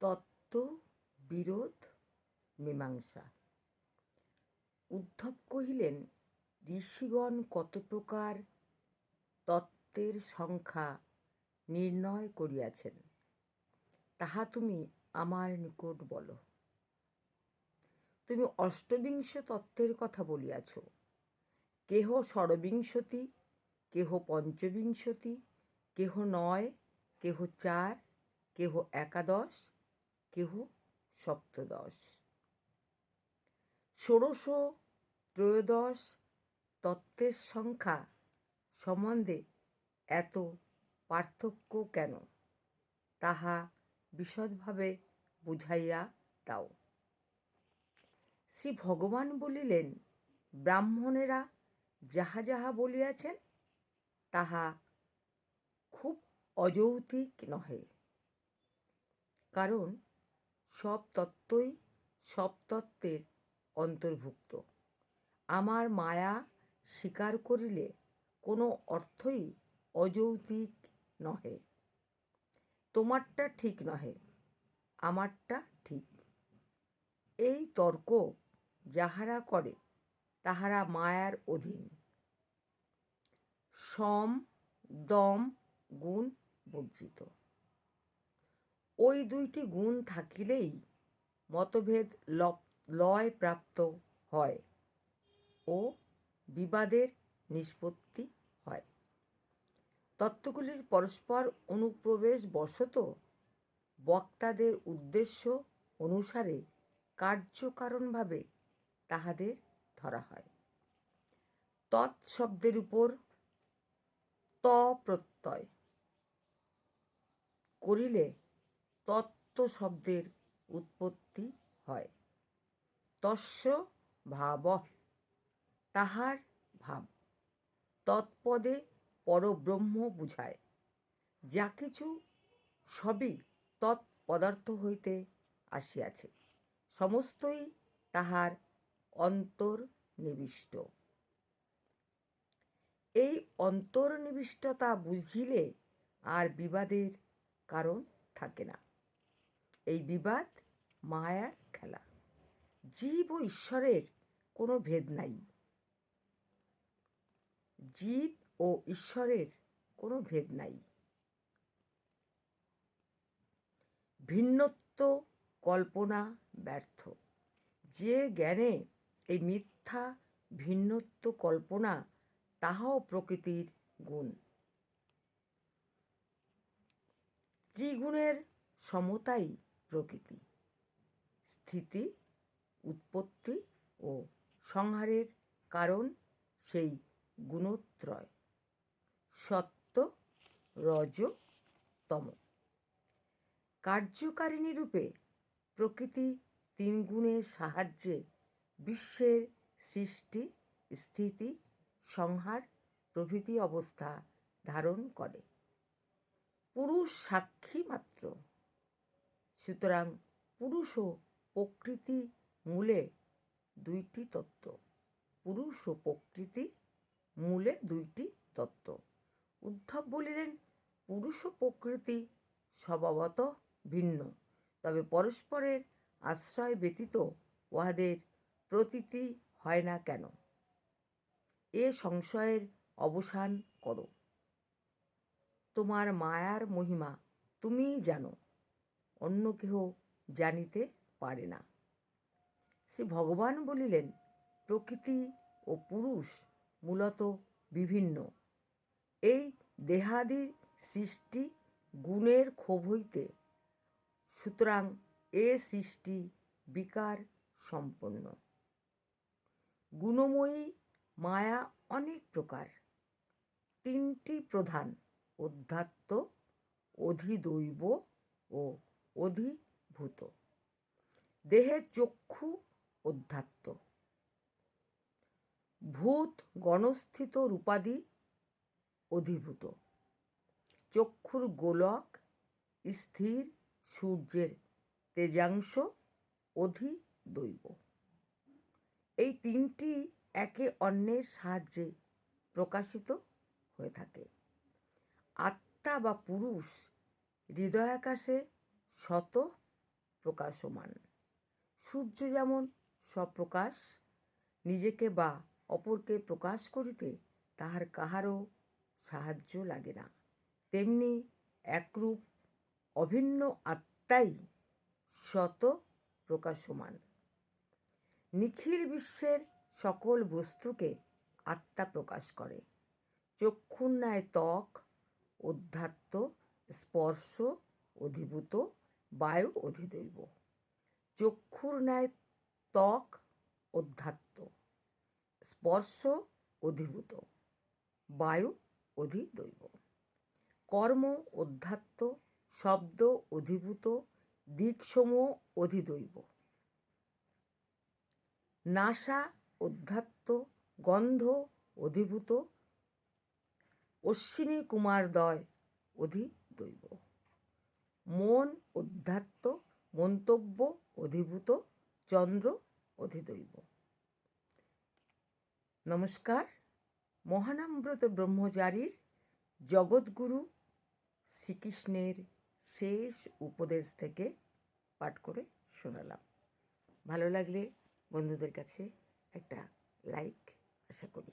তত্ত্ব, বিরোধ, মীমাংসা। উদ্ধব কহিলেন, ঋষিগণ কত প্রকার তত্ত্বের সংখ্যা নির্ণয় করিয়াছেন, তাহা তুমি আমার নিকট বলো। তুমি অষ্টবিংশ তত্ত্বের কথা বলিয়াছ। কেহ ষড়বিংশতি, কেহ পঞ্চবিংশতি, কেহ নয়, কেহ চার, কেহ একাদশ কেহ সপ্তদশ। ষোড়শ ত্রয়োদশ তত্ত্বের সংখ্যা সম্বন্ধে এত পার্থক্য কেন? তাহা বিশদভাবে বুঝাইয়া দাও। শ্রী ভগবান বলিলেন, ব্রাহ্মণেরা যাহা যাহা বলিয়াছেন, তাহা খুব অযৌক্তিক নহে। কারণ সব তত্ত্বই সব তত্ত্বের অন্তর্ভুক্ত। আমার মায়া স্বীকার করিলে কোনো অর্থই অযৌক্তিক নহে। তোমারটা ঠিক নহে, আমারটা ঠিক। এই তর্ক যাহারা করে, তাহারা মায়ার অধীন। সম, দম, গুণ বর্জিত ওই দুইটি গুণ থাকিলেই মতভেদ লয় প্রাপ্ত হয় ও বিবাদের নিষ্পত্তি হয়। তত্ত্বগুলির পরস্পর অনুপ্রবেশ বশত বক্তাদের উদ্দেশ্য অনুসারে কার্যকারণভাবে তাহাদের ধরা হয়। তৎ শব্দের উপর ত প্রত্যয় করিলে তত্ত্ব শব্দের উৎপত্তি হয়। তস্য ভাব তাহার ভাব। তৎপদে পরব্রহ্ম বুঝায়। যা কিছু সবই তৎপদার্থ হইতে আসিয়াছে। সমস্তই তাহার অন্তর্নিবিষ্ট। এই অন্তর্নিবিষ্টতা বুঝিলে আর বিবাদের কারণ থাকে না। এই বিবাদ মায়ার খেলা। জীব ও ঈশ্বরের কোনো ভেদ নাই। জীব ও ঈশ্বরের কোনো ভেদ নাই। ভিন্নত্ব, কল্পনা, ব্যর্থ। যে জ্ঞানে এই মিথ্যা, ভিন্নত্ব, কল্পনা তাহাও প্রকৃতির গুণ। ত্রিগুণের সমতাই প্রকৃতি। স্থিতি, উৎপত্তি ও সংহারের কারণ সেই গুণত্রয়। সত্য, রজ, তম। কার্যকারিণী রূপে প্রকৃতি তিন গুণের সাহায্যে বিশ্বের সৃষ্টি, স্থিতি, সংহার, প্রভৃতি অবস্থা ধারণ করে। পুরুষ সাক্ষী মাত্র। সুতরাং পুরুষ ও প্রকৃতি মূলে দুইটি তত্ত্ব। পুরুষ ও প্রকৃতি মূলে দুইটি তত্ত্ব। উদ্ধব বলিলেন, পুরুষ ও প্রকৃতি স্বভাবত ভিন্ন, তবে পরস্পরের আশ্রয় ব্যতীত উহাদের প্রতীতি হয় না কেন? এ সংশয়ের অবসান করো। তোমার মায়ার মহিমা তুমিই জানো। অন্য কেহ জানিতে পারে না। শ্রী ভগবান বলিলেন, প্রকৃতি ও পুরুষ মূলত বিভিন্ন। এই দেহাদির সৃষ্টি গুণের ক্ষোভ হইতে, সুতরাং এ সৃষ্টি বিকার সম্পন্ন। গুণময়ী মায়া অনেক প্রকার। তিনটি প্রধান অধ্যাত্ম, অধিদৈব ও অধিভূত। দেহের চক্ষু অধ্যাত্ম। ভূত গণস্থিত রূপাদি অধিভূত। চক্ষুর গোলক স্থির সূর্যের তেজাংশ অধি দৈব এই তিনটি একে অন্যের সাহায্যে প্রকাশিত হয়ে থাকে। আত্মা বা পুরুষ হৃদয়াকাশে শত প্রকাশমান। সূর্য যেমন স্বপ্রকাশ নিজেকে বা অপরকে প্রকাশ করিতে তাহার কাহারও সাহায্য লাগে না। তেমনি একরূপ অভিন্ন আত্মাই শত প্রকাশমান। নিখিল বিশ্বের সকল বস্তুকে আত্মা প্রকাশ করে। চক্ষুর ন্যায় ত্বক, অধ্যাত্ম, স্পর্শ, অধিভূত বায়ু অধিদৈব। চক্ষুর ন্যায় ত্বক অধ্যাত্ম। স্পর্শ অধিভূত। বায়ু অধিদৈব। কর্ম অধ্যাত্ম। শব্দ অধিভূত। দিকসমূহ অধিদৈব। নাসা অধ্যাত্ম। গন্ধ অধিভূত। অশ্বিনী কুমারদয় অধিদৈব। মন অধ্যাত্ম মন্তব্য অধিভূত, চন্দ্র অধিদৈব। নমস্কার, মহানামব্রত ব্রহ্মচারীর জগৎগুরু শ্রীকৃষ্ণের শেষ উপদেশ থেকে পাঠ করে শোনালাম। ভালো লাগলে বন্ধুদের কাছে একটা লাইক আশা করি।